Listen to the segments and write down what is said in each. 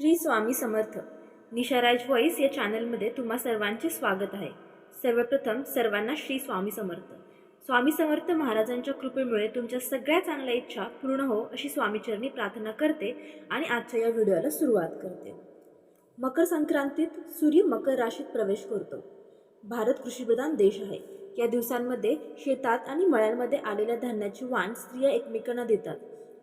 Shri Swami Samarth. निशाराज voice या चॅनलमध्ये तुम्हा सर्वांचे स्वागत आहे. सर्वप्रथम सर्वांना श्री स्वामी समर्थ. स्वामी समर्थ महाराजांच्या कृपेमुळे तुमच्या सगळ्या चांगल्या इच्छा पूर्ण हो अशी स्वामीचरणी प्रार्थना करते आणि आजच्या या व्हिडिओला सुरुवात करते. मकर संक्रांतीत सूर्य मकर राशीत प्रवेश करतो. भारत कृषीप्रधान देश आहे. या दिवसांमध्ये शेतात आणि मळ्यांमध्ये आलेल्या धान्याची वाण स्त्रिया एकमेकांना देतात.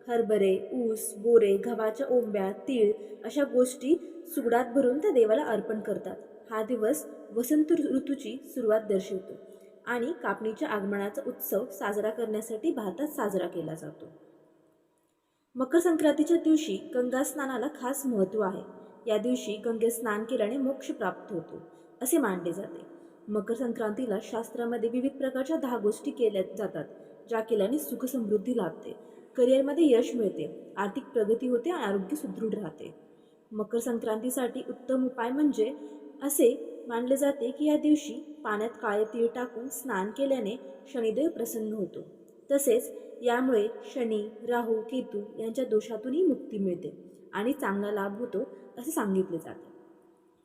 हरभरे ऊस बोरे गव्हाच्या ओंब्या तीळ अशा गोष्टी सुगडात भरून त्या देवाला अर्पण करतात. हा दिवस वसंत ऋतूची सुरुवात दर्शवतो आणि कापणीच्या आगमनाचा उत्सव साजरा करण्यासाठी भारतात साजरा केला जातो. मकर संक्रांतीच्या दिवशी गंगा स्नानाला खास महत्त्व आहे. या दिवशी गंगेत स्नान केल्याने मोक्ष प्राप्त होतो असे मानले जाते. मकर संक्रांतीला शास्त्रामध्ये विविध प्रकारच्या दहा गोष्टी केल्या जातात ज्या केल्याने सुख समृद्धी लाभते करिअरमध्ये यश मिळते आर्थिक प्रगती होते आणि आरोग्य सुदृढ राहते. मकर संक्रांतीसाठी उत्तम उपाय म्हणजे असे मानले जाते की या दिवशी पाण्यात काळे तीळ टाकून स्नान केल्याने शनिदेव प्रसन्न होतो. तसेच यामुळे शनी राहू केतू यांच्या दोषातूनही मुक्ती मिळते आणि चांगला लाभ होतो असे सांगितले जाते.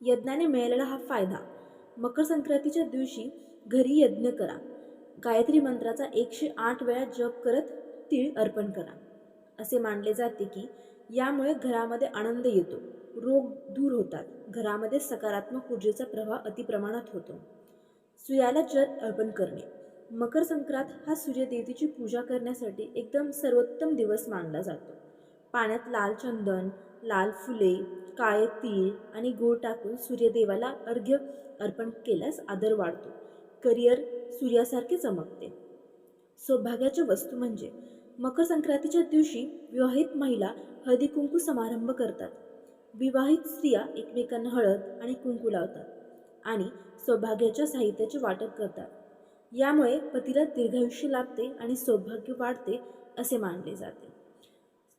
यज्ञाने मिळालेला हा फायदा मकर संक्रांतीच्या दिवशी घरी यज्ञ करा. गायत्री मंत्राचा एकशे आठ वेळा जप करत तीळ अर्पण करा. असे मानले जाते की यामुळे घरामध्ये आनंद येतो. रोग दूर होतात. घरामध्ये सकारात्मक ऊर्जेचा प्रभाव अतिप्रमाणात होतो. सूर्याला जल अर्पण करणे. मकर संक्रांत हा सूर्यदेवतेची पूजा करण्यासाठी एकदम सर्वोत्तम दिवस मानला जातो. पाण्यात लाल चंदन लाल फुले काळे तीळ आणि गूळ टाकून सूर्यदेवाला अर्घ्य अर्पण केल्यास आदर वाढतो. करिअर सूर्यासारखे चमकते. सौभाग्याच्या वस्तू म्हणजे मकर संक्रांतीच्या दिवशी विवाहित महिला हळदी कुंकू समारंभ करतात. विवाहित स्त्रिया एकमेकांना हळद आणि कुंकू लावतात आणि सौभाग्याच्या साहित्याचे वाटप करतात. यामुळे पतीला दीर्घायुष्य लाभते आणि सौभाग्य वाढते असे मानले जाते.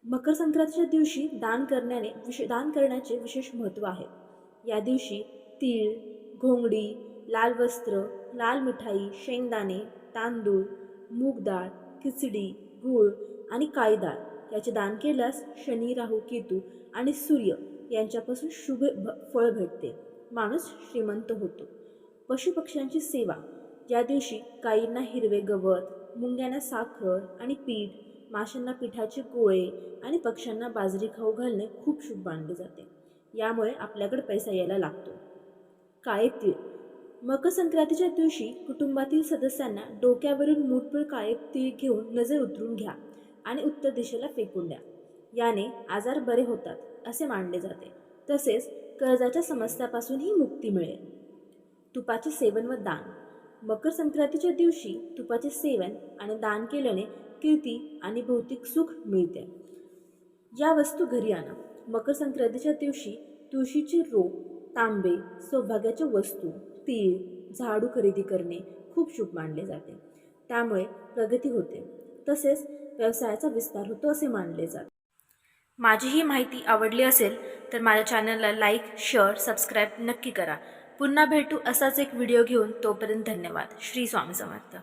मकर संक्रांतीच्या दिवशी दान करण्याने विश दान करण्याचे विशेष महत्त्व आहे. या दिवशी तीळ घोंगडी लाल वस्त्र लाल मिठाई शेंगदाणे तांदूळ मूग डाळ खिचडी गूळ आणि काळी डाळ याचे दान केल्यास शनी राहू केतू आणि सूर्य यांच्यापासून शुभ भ फळ भेटते. माणूस श्रीमंत होतो. पशुपक्ष्यांची सेवा. या दिवशी गाईंना हिरवे गवत मुंग्यांना साखर आणि पीठ माशांना पिठाचे गोळे आणि पक्ष्यांना बाजरी खाऊ घालणे खूप शुभ मानले जाते. यामुळे आपल्याकडे पैसा यायला लागतो. काळे तीळ मकर संक्रांतीच्या दिवशी कुटुंबातील सदस्यांना डोक्यावरून मूठभर काळे तीळ घेऊन नजर उतरून घ्या आणि उत्तर दिशेला फेकून द्या. याने आजार बरे होतात असे मानले जाते. तसेच कर्जाच्या समस्यापासूनही मुक्ती मिळेल. तुपाचे सेवन व दान. मकर संक्रांतीच्या दिवशी तुपाचे सेवन आणि दान केल्याने कीर्ती आणि भौतिक सुख मिळते. या वस्तू घरी आणा. मकर संक्रांतीच्या दिवशी तुळशीचे रोप तांबे सौभाग्याच्या वस्तू तीळ झाडू खरेदी करणे खूप शुभ मानले जाते. त्यामुळे प्रगती होते. तसेच व्यवसायाचा विस्तार होतो असे मानले जाते. माझी ही माहिती आवडली असेल तर माझ्या चॅनलला लाईक शेअर सबस्क्राईब नक्की करा. पुन्हा भेटू असाच एक व्हिडिओ घेऊन तोपर्यंत धन्यवाद. श्री स्वामी समर्थ.